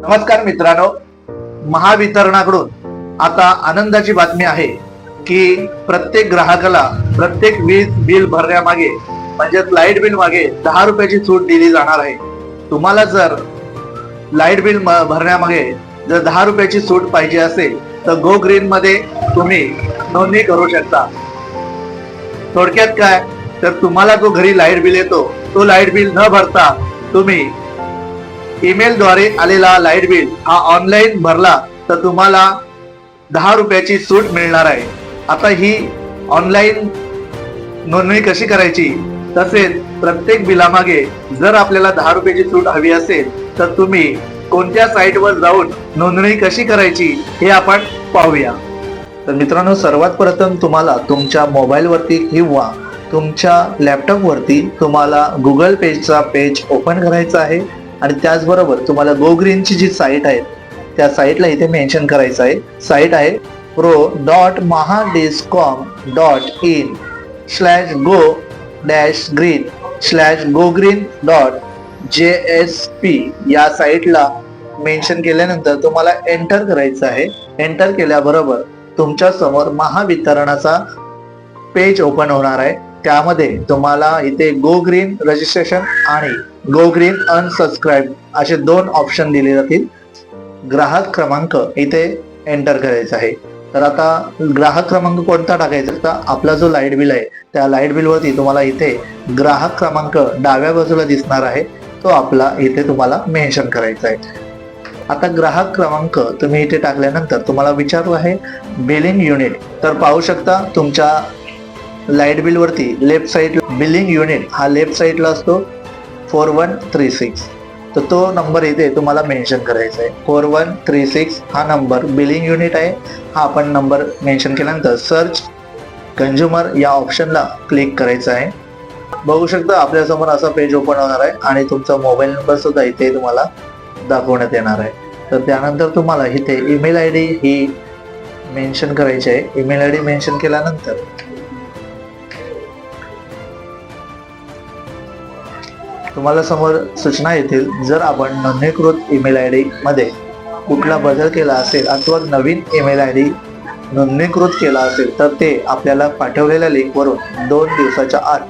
नमस्कार मित्रांनो. महावितरणाकडून आता आनंदाची बातमी आहे की प्रत्येक ग्राहकाला प्रत्येक वीज बिल भरण्यामागे म्हणजेच लाइट बिल मागे दहा रुपयाची सूट दिली जाणार आहे. तुम्हाला जर लाइट बिल भरण्यामागे जर दहा रुपयाची सूट पाहिजे असेल तर गो ग्रीन मध्ये तुम्ही नोंदणी करू शकता. थोडक्यात काय? तर तुम्हाला जो घरी लाइट बिल येतो तो लाइट बिल न भरता तुम्ही ईमेलद्वारे आलेला लाइट बिल हा ऑनलाईन भरला तर तुम्हाला दहा रुपयाची सूट मिळणार आहे. आता ही ऑनलाईन नोंदणी कशी करायची? तसेच प्रत्येक बिलामागे जर आपल्याला दहा रुपयाची सूट हवी असेल तर तुम्ही कोणत्या साईटवर जाऊन नोंदणी कशी करायची हे आपण पाहूया. तर मित्रांनो सर्वात प्रथम तुम्हाला तुमच्या मोबाईलवरती किंवा तुमच्या लॅपटॉपवरती तुम्हाला गुगल पेजचा पेज ओपन करायचा आहे. आणि त्याचबरोबर तुम्हाला गो ग्रीनची जी साईट आहे त्या साईटला इथे मेन्शन करायचं आहे. साईट आहे pro dot Mahadiscom dot in slash go dash green slash go green dot J S P या साईटला मेन्शन केल्यानंतर तुम्हाला एंटर करायचं आहे. एंटर केल्याबरोबर तुमच्यासमोर महावितरणाचा पेज ओपन होणार आहे. त्यामध्ये तुम्हाला इथे गो ग्रीन रजिस्ट्रेशन आणि गो ग्रीन अनसबस्क्राईब असे दोन ऑप्शन दिले जातील. ग्राहक क्रमांक इथे एंटर करायचा आहे. तर आता ग्राहक क्रमांक कोणता टाकायचा तर आपला जो लाइट बिल आहे त्या लाइट बिलवरती तुम्हाला इथे ग्राहक क्रमांक डाव्या बाजूला दिसणार आहे. तो आपला इथे तुम्हाला मेन्शन करायचा आहे. आता ग्राहक क्रमांक तुम्ही इथे टाकल्यानंतर तुम्हाला विचारलं आहे बिलिंग युनिट तर पाहू शकता तुमच्या लाइट बिल वरती लेफ्ट साईड बिलिंग युनिट हा लेफ्ट साईडला असतो फोर वन थ्री सिक्स तर तो नंबर इथे तुम्हाला मेन्शन करायचा आहे. फोर वन थ्री सिक्स हा नंबर बिलिंग युनिट आहे. हा आपण नंबर मेन्शन केल्यानंतर सर्च कंझ्युमर या ऑप्शनला क्लिक करायचं आहे. बघू शकता आपल्यासमोर असा पेज ओपन होणार आहे आणि तुमचा मोबाईल नंबर सुद्धा इथे तुम्हाला दाखवण्यात येणार आहे. तर त्यानंतर तुम्हाला इथे ईमेल आय डी ही मेन्शन करायची आहे. ईमेल आय डी मेन्शन केल्यानंतर तुम्हाला समोर सूचना येतील. जर आपण नोंदणीकृत ईमेल आय डीमध्ये कुठला बदल केला असेल अथवा नवीन ईमेल आय डी नोंदणीकृत केला असेल तर ते आपल्याला पाठवलेल्या लिंकवरून दोन दिवसाच्या आत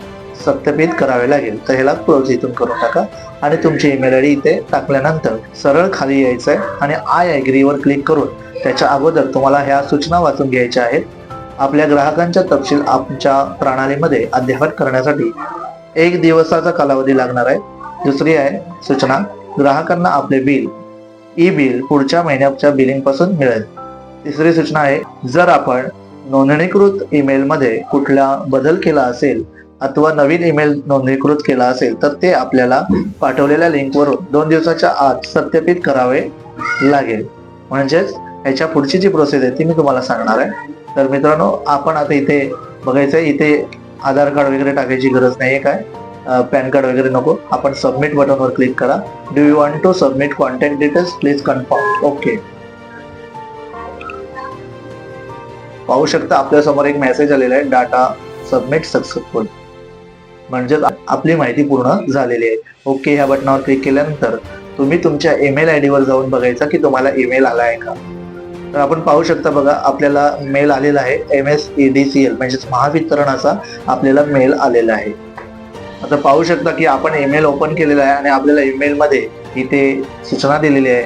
सत्यापित करावे लागेल. तर ह्याला क्लोज इथून करून टाका. आणि तुमची ईमेल आय डी इथे टाकल्यानंतर सरळ खाली यायचं आहे आणि आय ॲग्रीवर क्लिक करून त्याच्या अगोदर तुम्हाला ह्या सूचना वाचून घ्यायच्या आहेत. आपल्या ग्राहकांच्या तपशील आमच्या प्रणालीमध्ये अद्ययावत करण्यासाठी एक दिवसाचा कालावधी लागणार आहे. दुसरी आहे सूचना. ग्राहकांना आपले बिल ई बिल पुढच्या महिन्याच्या बिलिंगपासून मिळेल. तिसरी सूचना आहे जर आपण नोंदणीकृत ईमेलमध्ये कुठला बदल केला असेल अथवा नवीन ईमेल नोंदणीकृत केला असेल तर ते आपल्याला पाठवलेल्या लिंकवरून दोन दिवसाच्या आत सत्यापित करावे लागेल. म्हणजेच ह्याच्या पुढची जी प्रोसेस आहे ती मी तुम्हाला सांगणार आहे. तर मित्रांनो आपण आता इथे बघायचं आहे इथे आधार कार्ड वगैरे टाकायची गरज नाहीये काय? पॅन कार्ड वगैरे नको. आपण सबमिट बटनवर क्लिक करा. Do you want to submit contact details please confirm okay पाहू शकता आपल्यासमोर एक मेसेज आलेला आहे. डाटा सबमिट सक्सेसफुल म्हणजेच आपली माहिती पूर्ण झालेली आहे. ओके ह्या बटनावर क्लिक केल्यानंतर तुम्ही तुमच्या ईमेल आय वर जाऊन बघायचा की तुम्हाला ईमेल आला आहे का? तर आपण पाहू शकता बघा आपल्याला मेल आलेला आहे. M S E D C L म्हणजेच महावितरणाचा आपल्याला मेल आलेला आहे. आता पाहू शकता की आपण ईमेल ओपन केलेला आहे आणि आपल्याला ईमेल मध्ये इथे सूचना दिलेली आहे.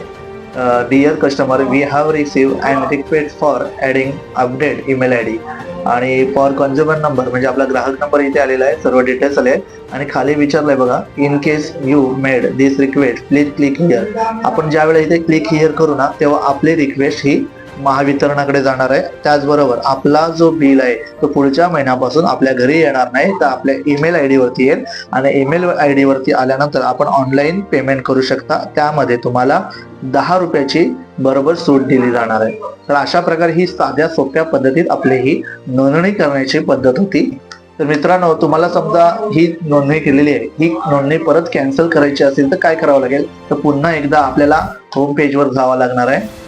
Dear customer we have receive and request for adding update email I D आणि फॉर कन्झ्युमर नंबर म्हणजे आपला ग्राहक नंबर इथे आलेला आहे सर्व डिटेल्स आले आणि खाली विचारलंय बघा in case you made this request please click here आपण ज्यावेळेला इथे क्लिक हिअर करू ना तेव्हा आपली रिक्वेस्ट ही महावितरणाकडे जाणार आहे. त्याचबरोबर आपला जो बिल आहे तो पुढच्या महिन्यापासून आपल्या घरी येणार नाही. तर आपल्या ईमेल आय डी वरती येईल. आणि ईमेल आय डीवरती आल्यानंतर आपण ऑनलाईन पेमेंट करू शकता. त्यामध्ये तुम्हाला दहा रुपयाची बरोबर सूट दिली जाणार आहे. तर अशा प्रकारे ही साध्या सोप्या पद्धतीत आपली ही नोंदणी करण्याची पद्धत होती. तर मित्रांनो तुम्हाला समजा ही नोंदणी केलेली आहे. ही नोंदणी परत कॅन्सल करायची असेल तर काय करावं लागेल? तर पुन्हा एकदा आपल्याला होम पेजवर जावं लागणार आहे.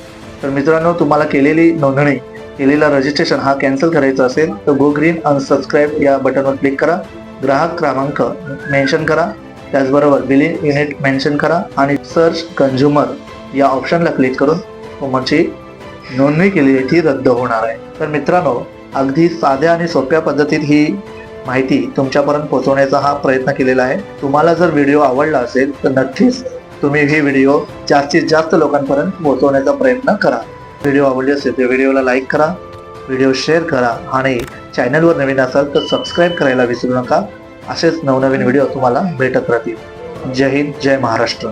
तर मित्रांनो तुम्हाला केलेली नोंदणी केलेला रजिस्ट्रेशन हा कॅन्सल करायचा असेल तर गो ग्रीन अनसबस्क्राईब या बटनवर क्लिक करा. ग्राहक क्रमांक मेन्शन करा. त्याचबरोबर बिलिंग युनिट मेन्शन करा. आणि सर्च कंझ्युमर या ऑप्शनला क्लिक करून तुमची नोंदणी केली ती रद्द होणार आहे. तर मित्रांनो अगदी साध्या आणि सोप्या पद्धतीत ही माहिती तुमच्यापर्यंत पोहोचवण्याचा हा प्रयत्न केलेला आहे. तुम्हाला जर व्हिडिओ आवडला असेल तर नक्कीच तुम्ही ही व्हिडिओ जास्तीत जास्त लोकांपर्यंत पोहोचवण्याचा प्रयत्न करा. व्हिडिओ आवडली असेल तर व्हिडिओला लाईक करा व्हिडिओ शेअर करा आणि चॅनलवर नवीन असाल तर सबस्क्राईब करायला विसरू नका. असेच नवनवीन व्हिडिओ तुम्हाला भेटत राहतील. जय हिंद जय महाराष्ट्र.